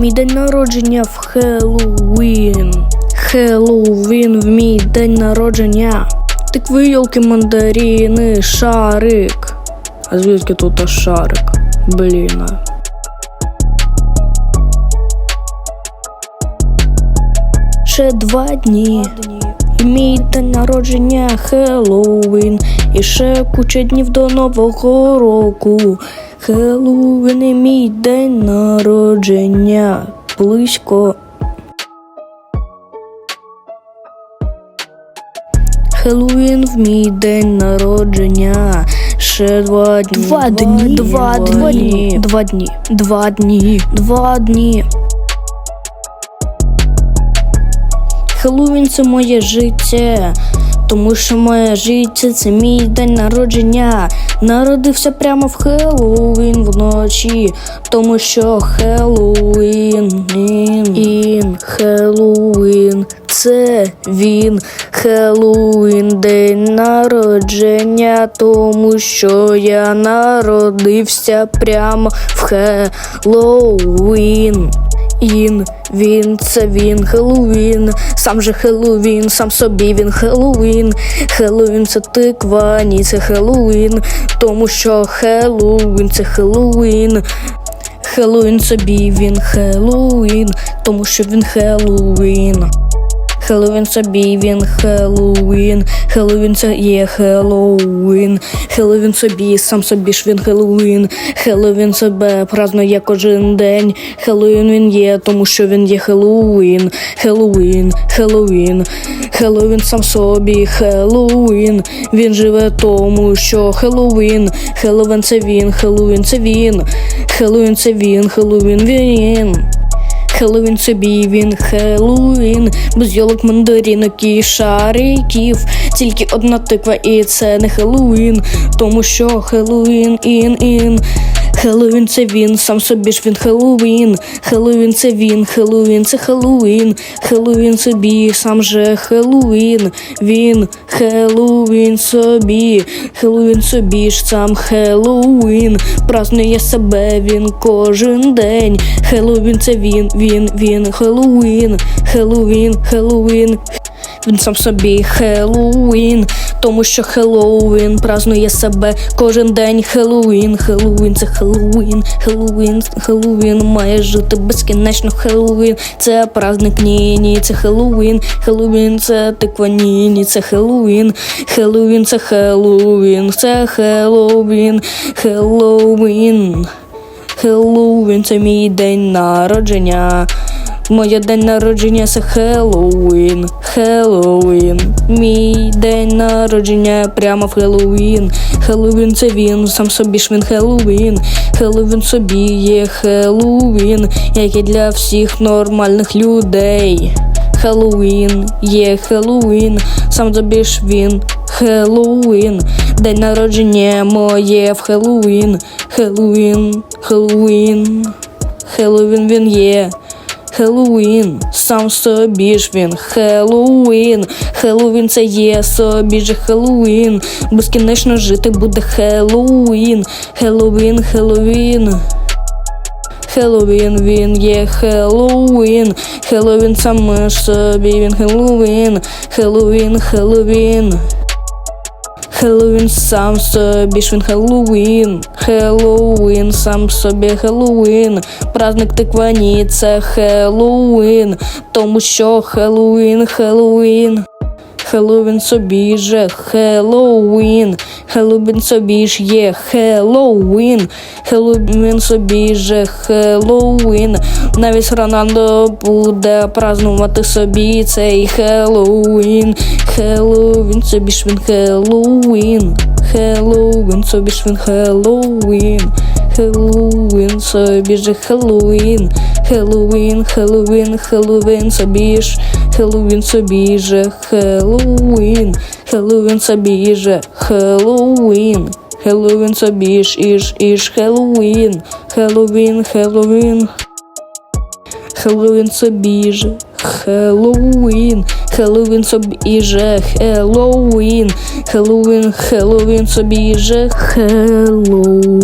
Мій день народження в Хеллоуін. Хеллоуін в мій день народження. Тикви, йолки, мандаріни, шарик. А звідки тут шарик? Блін. Ще два дні. І мій день народження Хеллоуін. І ще куча днів до Нового року. Хеллоуін і мій день народження. Близько. Хеллоуін в мій день народження. Ще два дні. Два дні. Два, дні. Два дні. Два дні. Два дні. Хеллоуін це моє життя. Тому що моє життя це мій день народження. Народився прямо в Хеллоуін вночі. Тому що Хеллоуін, ін, ін, Хеллоуін, це він. Хеллоуін, день народження, тому що я народився прямо в Хеллоуін. Ін, він, це він, Хеллоуін, сам же Хеллоуін, сам собі він Хеллоуін. Хеллоуін це тиква, ні, це Хеллоуін, тому що Хеллоуін це Хеллоуін. Хеллоуін собі він Хеллоуін, тому що він Хеллоуін. Хеллоуін собі він Хеллоуін, Хеллоуін це є Хеллоуін, Хеллоуін собі, сам собі ж він Хеллоуін, Хеллоуін себе празднує кожен день. Хеллоуін він є, тому що він є Хеллоуін, Хеллоуін, Хеллоуін, Хеллоуін сам собі, Хеллоуін, він живе тому, що Хеллоуін, Хеллоуін це він, Хеллоуін це він, Хеллоуін це він, Хеллоуін він. Хеллоуін собі він Хеллоуін, без йолок, мандарінок і шариків. Тільки одна тиква, і це не Хеллоуін, тому що Хеллоуін ін ін. Хеллоуін це він, сам собі ж він Хеллоуін. Хеллоуін це він, Хеллоуін це Хеллоуін. Хеллоуін собі, сам же Хеллоуін. Він Хеллоуін собі, Хеллоуін собі ж сам Хеллоуін. Празнує себе він кожен день. Хеллоуін це він, він, він, Хеллоуін. Хеллоуін, Хеллоуін. Він сам собі Хеллоуін, тому що Хеллоуін празнує себе кожен день. Хеллоуін, Хеллоуін, це Хеллоуін, Хеллоуін, Хеллоуін має жити безкінечно. Хеллоуін, це праздник ні, ні, це Хеллоуін, Хеллоуін, це тиква ні, ні, це Хеллоуін, Хеллоуін, це Хеллоуін, це Хеллоуін, Хеллоуін. Хеллоуін це мій день народження. Моє день народження це Хеллоуін. Хеллоуін. Мій день народження прямо в Хеллоуін. Хеллоуін це він, сам собі ж він Хеллоуін. Хеллоуін собі є Хеллоуін, як і для всіх нормальних людей. Хеллоуін є Хеллоуін, сам собі ж він Хеллоуін. День народження моє в Хеллоуін. Хеллоуін, Хеллоуін. Хеллоуін він є. Хеллоуін, сам собі ж він Хеллоуін. Хеллоуін це є собі ж Хеллоуін. Безкінечно жити буде Хеллоуін. Хеллоуін, Хеллоуін. Хеллоуін, він є Хеллоуін. Хеллоуін сам собі він Хеллоуін. Хеллоуін, Хеллоуін. Хеллоуін сам собі ж він Хеллоуін. Хеллоуін сам собі Хеллоуін. Праздник тиквані це Хеллоуін. Тому що Хеллоуін, Хеллоуін. Хеллоуін собі же Хеллоуін. Хеллоуін собі ж є Хеллоуін. Хеллоуін собі же Хеллоуін. Навіть Рональдо буде празнувати собі цей Хеллоуін. Хеллоуін собі ж він Хеллоуін. Хеллоуін собі ж він Хеллоуін. Хеллоуін собі же Хеллоуін. Хеллоуін, Хеллоуін, Хеллоуін собі ж. Хеллоуін собі же Хеллоуін. Хеллоуін собі же Хеллоуін. Хеллоуін собі ж іж іж Хеллоуін. Хеллоуін, Хеллоуін. Хеллоуін собі же Хеллоуін. Хеллоуін собі же Хеллоуін. Хеллоуін, Хеллоуін собі же Хеллоуін.